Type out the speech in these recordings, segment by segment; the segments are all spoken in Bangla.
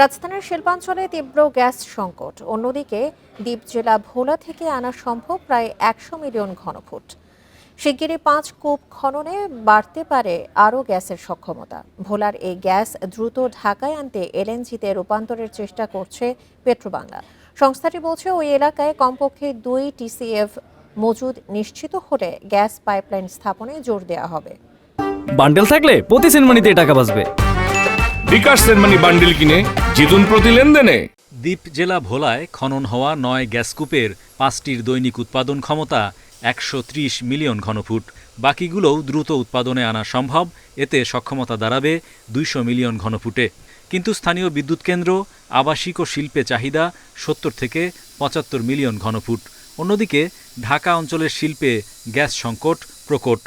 রাজধানীর শিল্পাঞ্চলে তীব্র গ্যাস সংকট। অন্যদিকে দ্বীপ জেলা ভোলা থেকে আনা সম্ভব প্রায় একশো মিলিয়ন ঘনফুট। শিগগিরই পাঁচ কূপ খননে বাড়তে পারে আরও গ্যাসের সক্ষমতা। ভোলার এই গ্যাস দ্রুত ঢাকায় আনতে এলএনজিতে রূপান্তরের চেষ্টা করছে পেট্রোবাংলা। সংস্থাটি বলছে, ওই এলাকায় কমপক্ষে দুই টিসিএফ মজুদ নিশ্চিত হলে গ্যাস পাইপলাইন স্থাপনে জোর দেওয়া হবে। বান্ডেল থাকলে প্রতি সেনমানিতে টাকা বাঁচবে। বিকাশ বান্ডিল কিনে জিতুন প্রতি লেনদেনে। দ্বীপ জেলা ভোলায় খনন হওয়া নয় গ্যাসকূপের পাঁচটির দৈনিক উৎপাদন ক্ষমতা একশো ত্রিশ মিলিয়ন ঘনফুট। বাকিগুলোও দ্রুত উৎপাদনে আনা সম্ভব, এতে সক্ষমতা দাঁড়াবে দুইশো মিলিয়ন ঘনফুটে। কিন্তু স্থানীয় বিদ্যুৎ কেন্দ্র, আবাসিক ও শিল্পে চাহিদা সত্তর থেকে পঁচাত্তর মিলিয়ন ঘনফুট। অন্যদিকে ঢাকা অঞ্চলের শিল্পে গ্যাস সংকট প্রকট।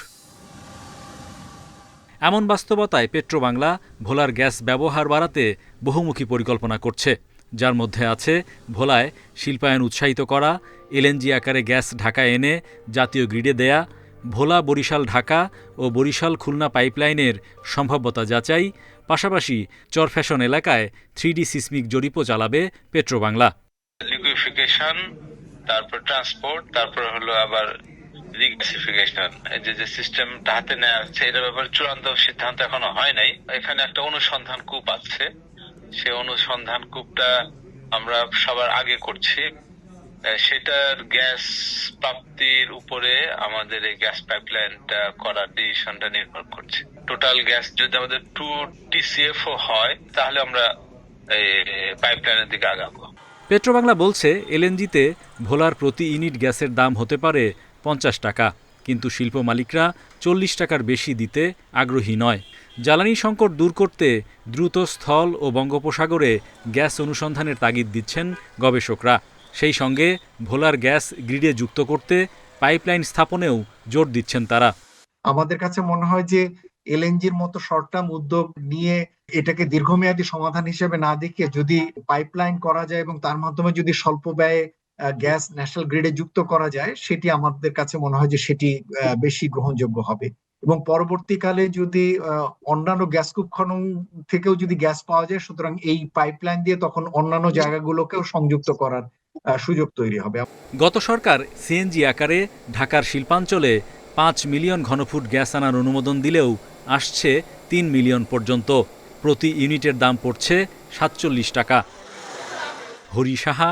এমন বাস্তবতায় পেট্রোবাংলা ভোলার গ্যাস ব্যবহার বাড়াতে বহুমুখী পরিকল্পনা করছে। যার মধ্যে আছে ভোলায় শিল্পায়ন উৎসাহিত করা এলএনজি আকারে গ্যাস ঢাকায় এনে জাতীয় গ্রিডে দেয়া, ভোলা বরিশাল ঢাকা ও বরিশাল খুলনা পাইপলাইনের সম্ভাব্যতা যাচাই, পাশাপাশি চরফ্যাশন এলাকায় থ্রিডি সিসমিক জরিপও চালাবে পেট্রোবাংলা। তারপর ট্রান্সপোর্ট, তারপর হলো আবার রিগ্যাসিফিকেশন এই যে যে সিস্টেমটা হাতে নেওয়া হচ্ছে, এটার ব্যাপারে চূড়ান্ত সিদ্ধান্ত এখনও হয় নাই। এখানে একটা অনুসন্ধান কূপ আছে। সে অনুসন্ধান কূপটা আমরা সবার আগে করছি। সেটার গ্যাস প্রাপ্তির উপরে আমাদের এই গ্যাস পাইপলাইনটা করার ডিসিশনটা নির্ভর করছে। টোটাল গ্যাস যদি আমাদের টু টিসিএফ হয়, তাহলে আমরা এই পাইপলাইনের দিকে আগাবো। পেট্রোবাংলা বলছে, এলএনজিতে ভোলার প্রতি ইউনিট গ্যাসের দাম হতে পারে পঞ্চাশ টাকা। কিন্তু শিল্প মালিকরা চল্লিশ টাকার বেশি দিতে আগ্রহী নয়। জ্বালানি সংকট দূর করতে দ্রুত স্থল ও বঙ্গোপসাগরে গ্যাস অনুসন্ধানের তাগিদ দিচ্ছেন গবেষকরা। সেই সঙ্গে ভোলার গ্যাস গ্রিডে যুক্ত করতে পাইপলাইন স্থাপনেও জোর দিচ্ছেন তারা। আমাদের কাছে মনে হয় যে এলএনজির মতো শর্ট টার্ম উদ্যোগ নিয়ে এটাকে দীর্ঘমেয়াদী সমাধান হিসেবে না দেখিয়ে যদি পাইপলাইন করা যায় এবং তার মাধ্যমে যদি স্বল্প ব্যয়ে গ্যাস ন্যাশনাল গ্রিডে যুক্ত করা যায়, সেটি আমাদের কাছে মনে হয় যে সেটি বেশি গ্রহণযোগ্য হবে। এবং পরবর্তীকালে যদি অন্যান্য গ্যাস কূপ খনন থেকেও যদি গ্যাস পাওয়া যায়, সুতরাং এই পাইপলাইন দিয়ে তখন অন্যান্য জায়গাগুলোকেও সংযুক্ত করার সুযোগ তৈরি হবে। গত সরকার সিএনজি আকারে ঢাকার শিল্পাঞ্চলে পাঁচ মিলিয়ন ঘনফুট গ্যাস আনার অনুমোদন দিলেও আসছে তিন মিলিয়ন পর্যন্ত। প্রতি ইউনিটের দাম পড়ছে সাতচল্লিশ টাকা। Hari Saha